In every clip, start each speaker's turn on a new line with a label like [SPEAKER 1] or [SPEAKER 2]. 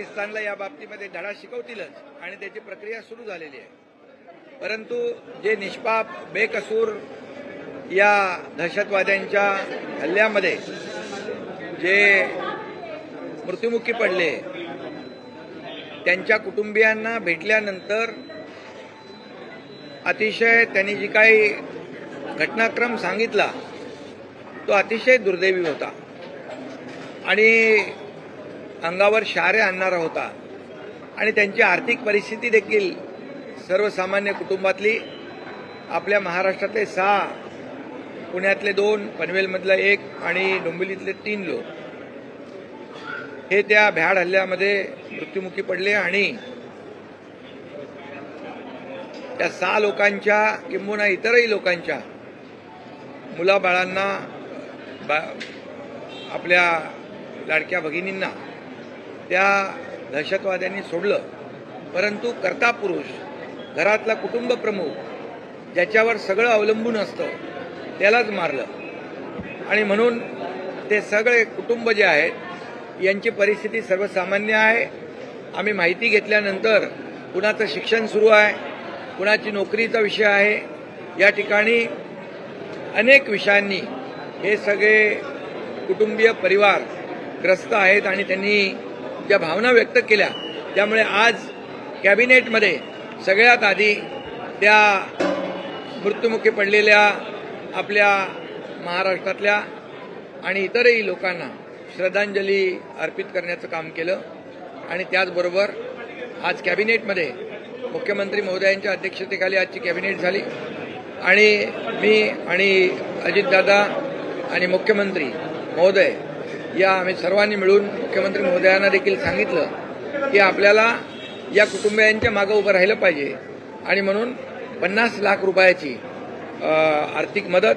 [SPEAKER 1] पाकिस्तानला या बाबतीमध्ये धडा शिकवतीलच आणि त्याची प्रक्रिया सुरू झालेली आहे. परंतु जे निष्पाप बेकसूर या दहशतवाद्यांच्या हल्ल्यामध्ये जे मृत्युमुखी पडले त्यांच्या कुटुंबियांना भेटल्यानंतर अतिशय त्यांनी जी काही घटनाक्रम सांगितला तो अतिशय दुर्दैवी होता. आणि अंगावर शारे आणणारा होता. आणि त्यांची आर्थिक परिस्थिती देखील सर्वसामान्य कुटुंबातली आपल्या महाराष्ट्रातले सहा पुण्यातले दोन पनवेलमधला एक आणि डोंबिवलीतले तीन लोक. हे त्या भ्याड हल्ल्यामध्ये मृत्युमुखी पडले आणि त्या सहा लोकांच्या किंबहुना इतरही लोकांच्या मुलाबाळांना बा आपल्या लाडक्या भगिनींना त्या दहशतवाद्यांनी सोडलं. परंतु कर्ता पुरुष घरातला कुटुंब प्रमुख ज्याच्यावर सगळं अवलंबून असतं त्यालाच मारलं. आणि म्हणून ते सगळे कुटुंब जे आहेत यांची परिस्थिती सर्वसामान्य आहे. आम्ही माहिती घेतल्यानंतर कुणाचं शिक्षण सुरू आहे कुणाची नोकरीचा विषय आहे या ठिकाणी अनेक विषयांनी हे सगळे कुटुंबीय परिवार ग्रस्त आहेत आणि त्यांनी ज्या भावना व्यक्त केल्या त्यामुळे आज कॅबिनेटमध्ये सगळ्यात आधी त्या मृत्युमुखी पडलेल्या आपल्या महाराष्ट्रातल्या आणि इतरही लोकांना श्रद्धांजली अर्पित करण्याचं काम केलं. आणि त्याचबरोबर आज कॅबिनेटमध्ये मुख्यमंत्री महोदयांच्या अध्यक्षतेखाली आजची कॅबिनेट झाली. आणि मी आणि अजितदादा आणि मुख्यमंत्री महोदय या आम्ही सर्वांनी मिळून मुख्यमंत्री महोदयांना देखील सांगितलं की आपल्याला या कुटुंबियांच्या मागं उभं राहिलं पाहिजे. आणि म्हणून पन्नास लाख रुपयाची आर्थिक मदत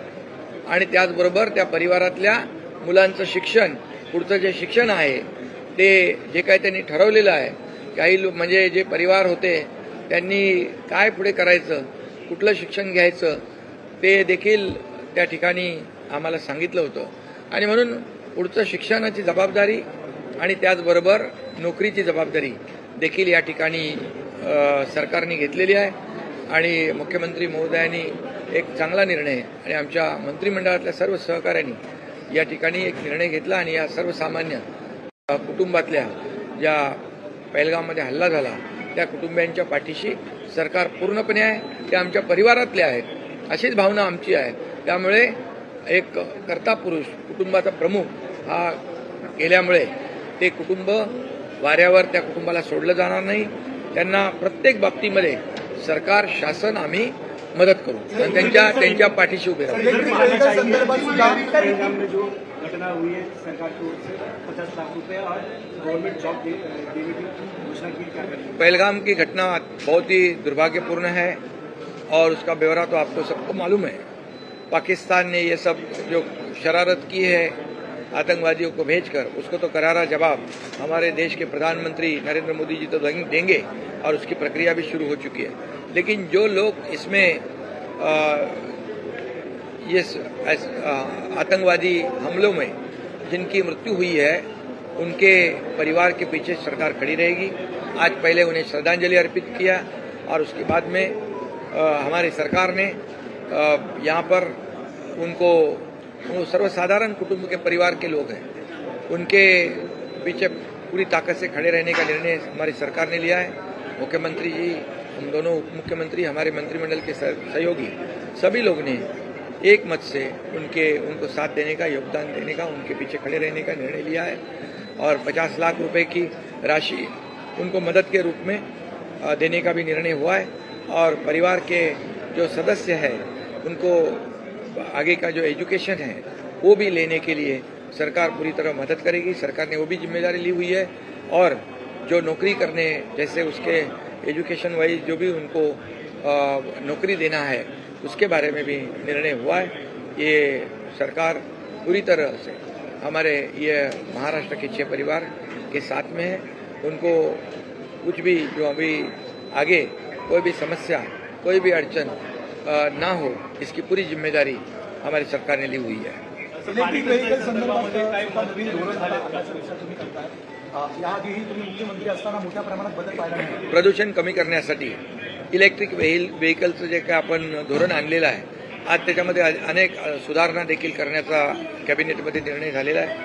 [SPEAKER 1] आणि त्याचबरोबर त्या परिवारातल्या मुलांचं शिक्षण पुढचं जे शिक्षण आहे ते जे काही त्यांनी ठरवलेलं आहे काही लोक म्हणजे जे परिवार होते त्यांनी काय पुढे करायचं कुठलं शिक्षण घ्यायचं ते देखील त्या ठिकाणी आम्हाला सांगितलं होतं. आणि म्हणून पुढचं शिक्षणाची जबाबदारी आणि त्याचबरोबर नोकरीची जबाबदारी देखील या ठिकाणी सरकारने घेतलेली आहे. आणि मुख्यमंत्री महोदयांनी एक चांगला निर्णय आणि आमच्या मंत्रिमंडळातल्या सर्व सहकाऱ्यांनी या ठिकाणी एक निर्णय घेतला आणि या सर्वसामान्य कुटुंबातल्या ज्या पहलगाममध्ये हल्ला झाला त्या कुटुंबियांच्या पाठीशी सरकार पूर्णपणे आहे त्या आमच्या परिवारातले आहेत अशीच भावना आमची आहे. त्यामुळे एक कर्ता पुरुष कुटुंबाचा प्रमुख हा केल्यामुळे ते कुटुंब वाऱ्यावर त्या कुटुंबाला सोडलं जाणार नाही. त्यांना प्रत्येक बाबतीमध्ये सरकार शासन आम्ही मदत करू. आणि त्यांच्या त्यांच्या पाठीशी उभे राहू.
[SPEAKER 2] घटना हुई है सरकार की ओर से पचास लाख रुपए और गवर्नमेंट जॉब देने की घोषणा की क्या करेंगे
[SPEAKER 1] पहलगाम की घटना बहुत ही दुर्भाग्यपूर्ण है और उसका ब्यौरा तो आपको सबको मालूम है। पाकिस्तान ने ये सब जो शरारत की है आतंकवादियों को भेजकर उसको तो करारा जवाब हमारे देश के प्रधानमंत्री नरेंद्र मोदी जी तो देंगे- और उसकी प्रक्रिया भी शुरू हो चुकी है। लेकिन जो लोग इसमें ये आतंकवादी हमलों में जिनकी मृत्यु हुई है उनके परिवार के पीछे सरकार खड़ी रहेगी। आज पहले उन्हें श्रद्धांजलि अर्पित किया और उसके बाद में आ, हमारी सरकार ने यहाँ पर उनको वो सर्वसाधारण कुटुंब के परिवार के लोग हैं। उनके पीछे पूरी ताकत से खड़े रहने का निर्णय हमारी सरकार ने लिया है। मुख्यमंत्री जी, हम दोनों उप मुख्यमंत्री हमारे मंत्रिमंडल के सहयोगी, सभी लोग ने एक मत से उनके, उनको साथ देने का, योगदान देने का, उनके पीछे खड़े रहने का निर्णय लिया है। और 50 लाख रुपए की राशि उनको मदद के रूप में देने का भी निर्णय हुआ है। और परिवार के जो सदस्य है, उनको आगे का जो एजुकेशन है, वो भी लेने के लिए सरकार पूरी तरह मदद करेगी। सरकार ने वो भी ज़िम्मेदारी ली हुई है और जो नौकरी करने, जैसे उसके एजुकेशन वाइज जो भी उनको नौकरी देना है, उसके बारे में भी निर्णय हुआ है। ये सरकार पूरी तरह से हमारे ये महाराष्ट्र के छह परिवार के साथ में है। उनको कुछ भी जो अभी आगे कोई भी समस्या, कोई भी अड़चन ना हो इसकी पूरी जिम्मेदारी हमारी सरकार ने ली हुई है। प्रदूषण कमी करण्यासाठी इलेक्ट्रिक व्हेल व्हेकलचं जे काय आपण धोरण आणलेलं आहे आज त्याच्यामध्ये अनेक सुधारणा देखील करण्याचा कॅबिनेटमध्ये निर्णय झालेला आहे.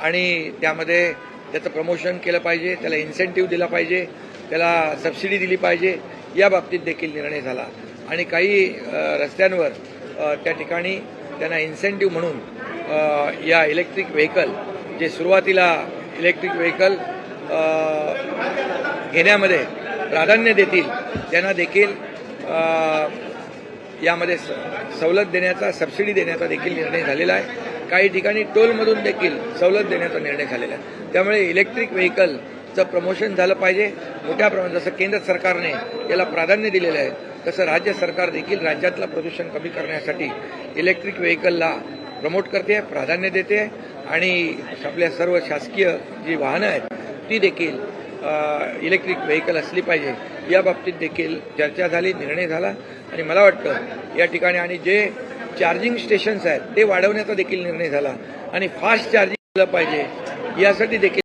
[SPEAKER 1] आणि त्यामध्ये त्याचं प्रमोशन केलं पाहिजे त्याला इन्सेंटिव्ह दिला पाहिजे त्याला सबसिडी दिली पाहिजे या बाबतीत देखील निर्णय झाला. आणि काही रस्त्यांवर त्या ठिकाणी त्यांना इन्सेंटिव्ह म्हणून या इलेक्ट्रिक व्हेकल जे सुरुवातीला इलेक्ट्रिक व्हेकल घेण्यामध्ये प्राधान्य देतील त्यांना देखील यामध्ये स- सवलत देण्याचा सबसिडी देण्याचा देखील निर्णय झालेला आहे. काही ठिकाणी टोलमधून देखील सवलत देण्याचा निर्णय झालेला आहे. त्यामुळे इलेक्ट्रिक व्हेकलचं प्रमोशन झालं पाहिजे. मोठ्या प्रमाणात जसं केंद्र सरकारने याला प्राधान्य दिलेलं आहे तसं राज्य सरकार देखील राज्यातलं प्रदूषण कमी करण्यासाठी इलेक्ट्रिक व्हेकलला प्रमोट करते प्राधान्य देते आणि आपल्या सर्व शासकीय जी वाहनं आहेत ती देखील इलेक्ट्रिक व्हेकल असली पाहिजे. या बाबतीत देखील चर्चा झाली निर्णय झाला आणि मला वाटतं या ठिकाणी आणि जे चार्जिंग स्टेशन्स आहेत ते वाढवण्याचा देखील निर्णय झाला आणि फास्ट चार्जिंग केलं पाहिजे. यासाठी देखील